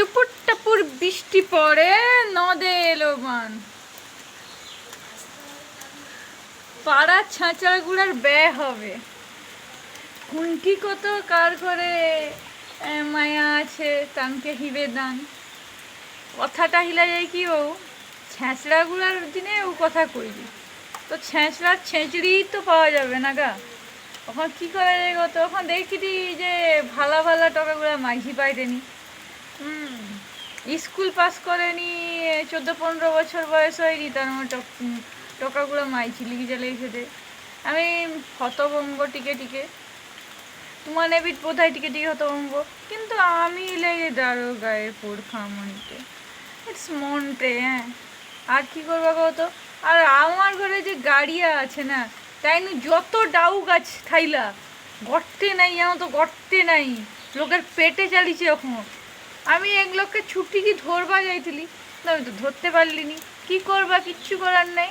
টুপুর টাপুর বৃষ্টি পড়ে, নদে এলো বান। পাড়া ছাঁচড়াগুলার ব্যয় হবে। কুন্টি কত কার করে মায়া আছে তানকে হিবে দান। কথাটা হিলা যায় কি ও? ছ্যাঁচড়াগুলার দিনে ও কথা কইলি তো ছ্যাঁচড়ার ছেঁচড়ি তো পাওয়া যাবে না গা। ওখান কি করা যায় গো? তখন দেখি যে ভালা ভালা টাকাগুলো মাঝি পাইতেনি। স্কুল পাস করেনি চোদ্দ পনেরো বছর বয়স হয়নি তার মধ্যে টাকাগুলো মাইছি, লিখে চলে খেতে আমি হতভম্ব টিকে টিকে। তোমার নেবি বোধহয় টিকে টিকে হতভম্ব। কিন্তু আমি লেগে দাঁড়ো গায়ে পড়খামনিতে ইটস মনটে হ্যাঁ। আর কী করব কত আর আমার ঘরে যে গাড়িয়া আছে না, তাই যত ডাউ গাছ থাইলা, গর্তে নাই, জানো তো গর্তে নাই। লোকের পেটে চালিছে এখন। আমি এগুলোকে ছুটি কি ধরবা যাইছিলি না তো ধরতে পারলিনি। কি করবা? কিচ্ছু করার নাই।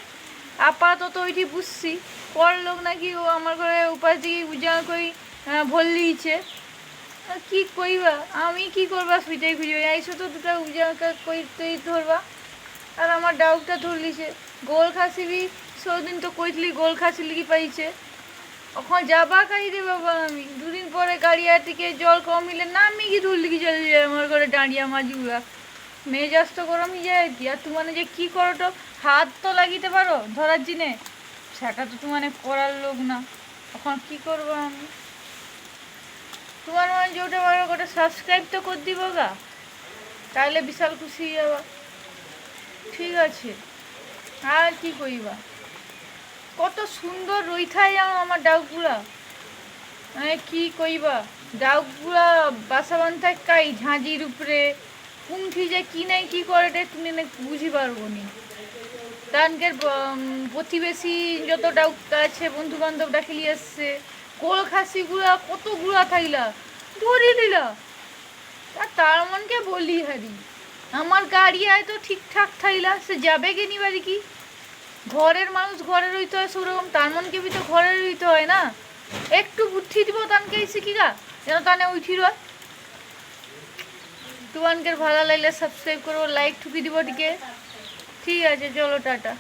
আপাতত ওইটি বুঝছি। পর লোক নাকি ও আমার ঘরে উপাস দিকে উজা কই আর কি কইবা? আমি কি করবা? সুইটাই খুঁজবে আইসো তো দুটা উজা কই তুই ধরবা। আর আমার ডাউটটা ধরলিছে। গোল খাসিবি? সৌদিন তো কইতলি গোল খাসিলি কি পাইছে? ওখানে যাবা খাই রে বাবা আমি? দুদিন পরে গাড়িয়া থেকে জল কম মিলে না, আমি কি ধরলি কি চলে যায় আমার ঘরে দাঁড়িয়ে মাঝিগুলা মেজাজ তো গরম যায় আর কি? আর তোমার যে কি করো তো? হাত তো লাগিতে পারো ধরার জিনে? সেটা তো তোমার করার লোক না। এখন কি করব আমি? তোমার মানে যেটা পারো ওটা সাবস্ক্রাইব তো করে দিব গা। তাহলে বিশাল খুশি যাবা। ঠিক আছে। আর কি কইবা? কত সুন্দর রইথাই জানো আমার ডাউকগুলা। মানে কি কইবা, ডাউকগুলা বাসা বান্ধায় কাই ঝাঁঝির উপরে কুণ্ঠি যে কি নাই কি করে তুমি না বুঝি পারব নি। তানকের প্রতিবেশী যত ডাউক আছে বন্ধু বান্ধব ডাকিলি আসছে কোল খাসিগুলা কতগুলা থাইলা ধরি দিলা। আর তার মনকে বলি হারি, আমার গাড়ি আয় তো ঠিকঠাক থাইলা, সে যাবে কে নিবারি কি? ঘরের মানুষ ঘরে রইতে হয় সেরকম, তার মনকে তো ঘরে রইতে হয় না। একটু বুদ্ধি দিব তানকে শিখিগা যেন তানে উঠি রয়। তুয়ানকের ভালো লাগলে সাবস্ক্রাইব করব লাইক ঠুকি দিব টিকে ঠিক আছে, চলো, টাটা।